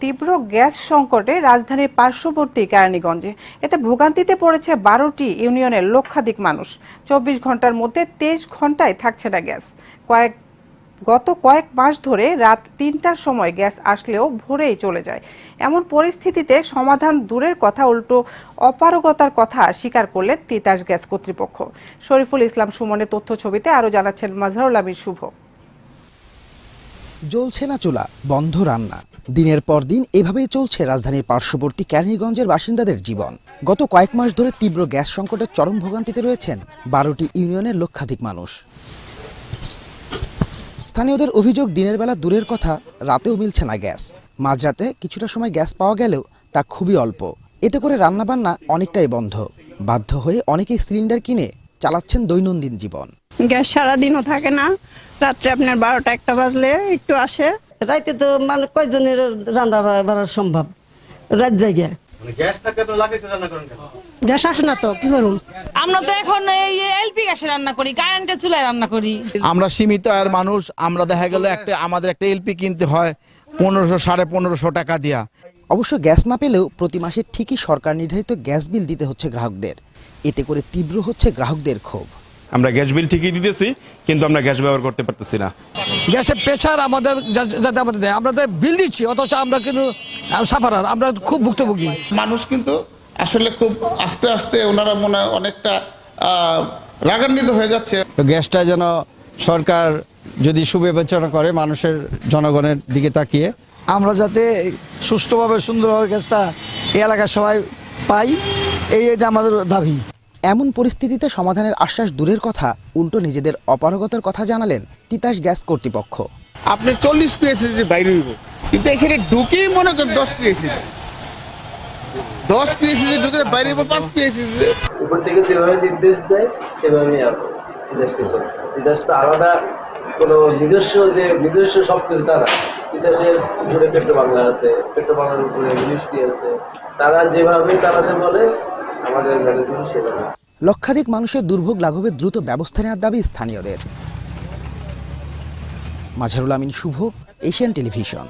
তীব্র গ্যাস সংকটে রাজধানীর পার্শ্ববর্তী কেরানীগঞ্জে। এতে ভোগান্তিতে পড়েছে বারোটি ইউনিয়নের লক্ষাধিক মানুষ। চব্বিশ ঘণ্টার মধ্যে তেইশ ঘন্টায় থাকছে না গ্যাস। কয়েক, গত কয়েক মাস ধরে রাত তিনটার সময় গ্যাস আসলেও ভোরেই চলে যায়। এমন পরিস্থিতিতে সমাধান দূরের কথা, উল্টো অপারগতার কথা স্বীকার করলেন তিতাস গ্যাস কর্তৃপক্ষ। শরীফুল ইসলাম সুমনের তথ্য ছবিতে আরও জানাচ্ছেন মাজহারুল আমির শুভ। জ্বলছে না চুলা, বন্ধ রান্না। দিনের পর দিন এভাবেই চলছে রাজধানীর পার্শ্ববর্তী ক্যারনিগঞ্জের বাসিন্দাদের জীবন। গত কয়েক মাস ধরে তীব্র গ্যাস সংকটের চরম ভোগান্তিতে রয়েছেন বারোটি ইউনিয়নের লক্ষাধিক মানুষ। স্থানীয়দের অভিযোগ, দিনের বেলা দূরের কথা, রাতেও মিলছে না গ্যাস। মাঝরাতে কিছুটা সময় গ্যাস পাওয়া গেলেও তা খুবই অল্প। এতে করে রান্নাবান্না অনেকটাই বন্ধ। বাধ্য হয়ে অনেকেই সিলিন্ডার কিনে চালাচ্ছেন দৈনন্দিন জীবন। গ্যাস সারাদিনও থাকে না। রাত্রে আপনার বারোটা একটা বাজলে একটু আসে। রাইতে তো মানে কয়জনের রান্না বাড়া সম্ভব? রাত জায়গা মানে গ্যাস আসে না তো কি করুন আমরা তো এখন এই এলপি গ্যাসে রান্না করি কারেন্টের চুলায় রান্না করি। আমরা সীমিত আয়ের মানুষ আমরা দেখা গেল একটা আমাদের একটা এলপি কিনতে হয় পনেরোশো সাড়ে পনেরোশো টাকা দিয়া। অবশ্য গ্যাস না পেলেও প্রতি মাসে ঠিকই সরকার নির্ধারিত গ্যাস বিল দিতে হচ্ছে গ্রাহকদের। এতে করে তীব্র হচ্ছে গ্রাহকদের ক্ষোভ। আমরা গ্যাস বিল ঠিকই দিতেছি কিন্তু আমরা গ্যাস ব্যবহার করতে পারতেছি না। গ্যাসের প্রেশার আমাদের যা- যাতে আমাদের দেয়। আমরা তো বিল দিচ্ছি অথচ আমরা কিন্তু সাফারার আমরা খুব ভুক্তভোগী। মানুষ কিন্তু আসলে খুব আস্তে আস্তে ওনারা মনে হয় অনেকটা রাগান্বিত হয়ে যাচ্ছে। তো গ্যাসটা যেন সরকার যদি সুবিবেচনা করে মানুষের জনগণের দিকে তাকিয়ে। আমরা যাতে সুষ্ঠুভাবে সুন্দরভাবে গ্যাসটা এই এলাকার সবাই পাই এই এটা আমাদের দাবি। এমন পরিস্থিতিতে সমাধানের আশ্বাস দূরের কথা উল্টো নিজেদের অপারগতার কথা জানালেন তিতাস গ্যাস কর্তৃপক্ষ। আপনি চল্লিশ পিএসসি বাইরে হইব। কিন্তু এখানে ঢুকেই মনে করেন দশ পিএসসি দশ পিএসসি ঢুকে বাইরে হইব পাঁচ পিএসসি উপর থেকে যেভাবে নির্দেশ দেয় সেভাবে বিদেশকে চলে। বিদেশ তো আলাদা কোনো নিজস্ব যে নিজস্ব সব কিছু তারা। তিতাসের উপরে পেট্রো বাংলা আছে পেট্রো বাংলার উপরে মিনিস্ট্রি আছে। তারা যেভাবে চালাতে বলে আমাদের ম্যানেজমেন্ট সেভাবে লক্ষাধিক মানুষের দুর্ভোগ লাঘবের দ্রুত ব্যবস্থা নেওয়ার দাবি স্থানীয়দের। Majharul Amin Shuvo, Asian television.